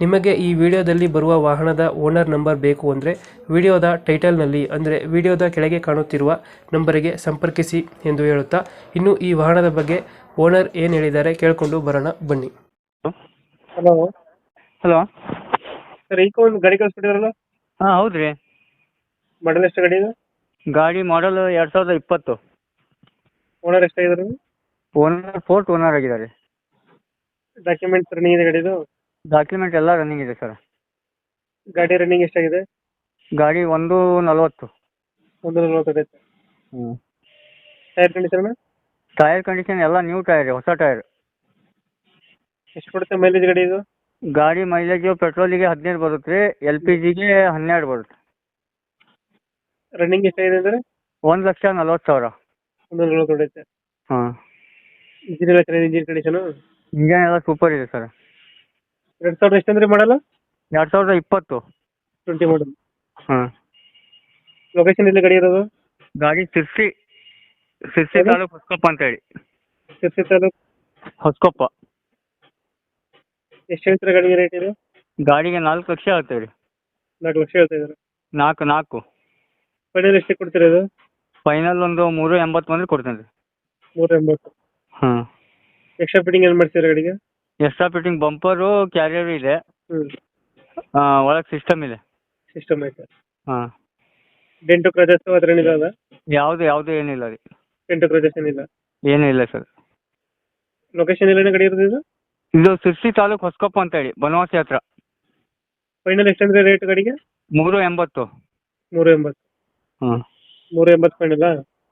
ನಿಮಗೆ ಈ ವಿಡಿಯೋದಲ್ಲಿ ಬರುವ ವಾಹನದ ಓನರ್ ನಂಬರ್ ಬೇಕು ಅಂದರೆ ವಿಡಿಯೋದ ಟೈಟಲ್ನಲ್ಲಿ ಅಂದರೆ ವಿಡಿಯೋದ ಕೆಳಗೆ ಕಾಣುತ್ತಿರುವ ನಂಬರಿಗೆ ಸಂಪರ್ಕಿಸಿ ಎಂದು ಹೇಳುತ್ತಾ ಇನ್ನು ಈ ವಾಹನದ ಬಗ್ಗೆ ಓನರ್ ಏನು ಹೇಳಿದ್ದಾರೆ ಕೇಳಿಕೊಂಡು ಬರೋಣ ಬನ್ನಿ. ಹಲೋ. ಹಲೋ. ಸರ್ ಈಗ ಒಂದು ಗಾಡಿ ಕಳಿಸ್ಬಿಟ್ಟಿದ್ರಲ್ಲ ಹಾಂ ಹೌದು ರೀ ಮಾಡಲ್ ಎಷ್ಟು ಗಾಡಿ ಇದೆ? ಗಾಡಿ ಮಾಡಲ್ ಎರಡು ಸಾವಿರದ ಇಪ್ಪತ್ತು. ಓನರ್ ಎಷ್ಟಾಗಿದ್ದಾರೆ ಓನರ್ ಫೋರ್ಟ್ ಓನರ್ ಆಗಿದ್ದಾರೆ. ಡಾಕ್ಯುಮೆಂಟ್ಸ್ ರನ್ನಿಂಗ್ ಇದೆ? ಗಾಡಿದು ಡಾಕ್ಯುಮೆಂಟ್ ಎಲ್ಲ ರನ್ನಿಂಗ್ ಇದೆ ಸರ್ ಗಾಡಿ ರನ್ನಿಂಗ್ ಎಷ್ಟಾಗಿದೆ? ಗಾಡಿ ಒಂದು ನಲವತ್ತು. ಒಂದು ನಲ್ವತ್ತೈತೆ ಹ್ಞೂ ಟೈರ್ ಕಂಡೀಷನ್ ಟೈರ್ ಕಂಡೀಷನ್ ಎಲ್ಲ ನ್ಯೂ ಟೈರ್ ಹೊಸ ಟೈರ್ ಎಷ್ಟು ಕೊಡುತ್ತೆ ಮೈಲೇಜ್ ಗಾಡಿ ಇದು? ಗಾಡಿ ಮೈಲೇಜು ಪೆಟ್ರೋಲಿಗೆ ಹದಿನೈದು ಬರುತ್ತೆ ರೀ ಎಲ್ ಪಿ ಜಿಗೆ ಹನ್ನೆರಡು ಬರುತ್ತೆ. ರನ್ನಿಂಗ್ ಎಷ್ಟಾಗಿದೆ ಅಂದರೆ? ಒಂದು ಲಕ್ಷ ನಲ್ವತ್ತು ಸಾವಿರ. ಒಂದು ನಲ್ವತ್ತು ಹೊಡೆಯುತ್ತೆ ಹಾಂ. ಇಂಜಿನ್ ಎಲ್ಲ ಚೆನ್ನಾಗಿದೆ ಇಂಜಿನ್ ಕಂಡೀಷನು ಇಂಜನ್ ಎಲ್ಲ ಸೂಪರ್ ಇದೆ ಸರ್ ಎರಡು ಸಾವಿರದ ಎಷ್ಟು ಅಂದ್ರೆ ಮಾಡಲ್ಲ ಎರಡ್ ಸಾವಿರದ ಇಪ್ಪತ್ತು. ಟ್ವೆಂಟಿ ಮಾಡಲ್ ಹಾಂ. ಲೊಕೇಶನ್ ಎಲ್ಲಿ ಗಾಡಿ ಇರೋದು? ಗಾಡಿ ಸಿರ್ಸಿ ಸಿರ್ಸಿ ಯಾವುದು? ತಾಲೂಕು ಹೊಸಕೊಪ್ಪ ಅಂತ ಹೇಳಿ ಶಿರ್ಸಿ ತಾಲೂಕು? ಹೊಸಕೊಪ್ಪ. ಎಷ್ಟು ಹೇಳ್ತೀರಾ ಗಾಡಿಗೆ ರೇಟ್ ಇದು? ಗಾಡಿಗೆ ನಾಲ್ಕು ಲಕ್ಷ ಆಗುತ್ತೆ ರೀ ನಾಲ್ಕು ಲಕ್ಷ ಹೇಳ್ತಾ ಇದ್ದಾರೆ. ನಾಲ್ಕು ನಾಲ್ಕು. ಫೈನಲ್ ಎಷ್ಟು ಕೊಡ್ತೀರ ಇದು? ಫೈನಲ್ ಒಂದು ಮೂರು ಎಂಬತ್ತು ಮಂದಿ ಕೊಡ್ತೇನೆ ರೀ. ಮೂರು ಎಂಬತ್ತು. ಹಾಂ. ಎಕ್ಸ್ಟ್ರಾ ಫಿಟ್ಟಿಂಗ್ ಏನು ಮಾಡ್ತೀರಾ ಗಾಡಿಗೆ? ಎಕ್ಸ್ಟ್ರಾ ಫಿಟ್ಟಿಂಗ್ ಬಂಪರು ಕ್ಯಾರಿಯರ್ ಇದೆ. ಹ್ಞೂ ಒಳಗೆ ಸಿಸ್ಟಮ್ ಇದೆ. ಸಿಸ್ಟಮ್ ಐತೆ. ಹಾಂ. ಡೆಂಟು ಕ್ರಜಸ್ ಅದ್ರ ಏನಿಲ್ಲ ಯಾವುದು ಯಾವುದು ಏನಿಲ್ಲ ರೀ. ಡೆಂಟು ಕ್ರಜಸ್ ಏನಿಲ್ಲ? ಏನೂ ಇಲ್ಲ ಸರ್. ಲೊಕೇಶನ್ ಎಲ್ಲೇನ ಗಾಡಿ ಇರೋದು ಇದು? ಇದು ಸಿರ್ಸಿ ತಾಲೂಕು ಹೊಸಕೊಪ್ಪ ಅಂತ ಹೇಳಿ ಬನವಾಸಿ ಹತ್ರ. ಫೈನಲ್ ಎಷ್ಟಂದ್ರೆ ರೇಟ್ ಗಾಡಿಗೆ? ಮೂರು ಎಂಬತ್ತು. ಮೂರು ಎಂಬತ್ತು. ಹಾಂ. ಮೂರು ಎಂಬತ್ತು ಫೈನಲ್ಲ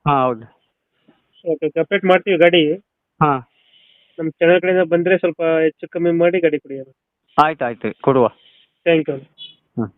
ಹಾಂ ಹೌದು. ಓಕೆ ಓಕೆ ಅಪ್ಡೇಟ್ ಮಾಡ್ತೀವಿ ಗಾಡಿ. ಹಾಂ. ನಮ್ಮ ಚಾನಲ್ ಕಡೆಯಿಂದ ಬಂದರೆ ಸ್ವಲ್ಪ ಹೆಚ್ಚು ಕಮ್ಮಿ ಮಾಡಿ ಗಾಡಿ ಕೊಡಿ ಆಯ್ತು ಆಯ್ತು ಕೊಡುವ. ಥ್ಯಾಂಕ್ ಯು ಹಾಂ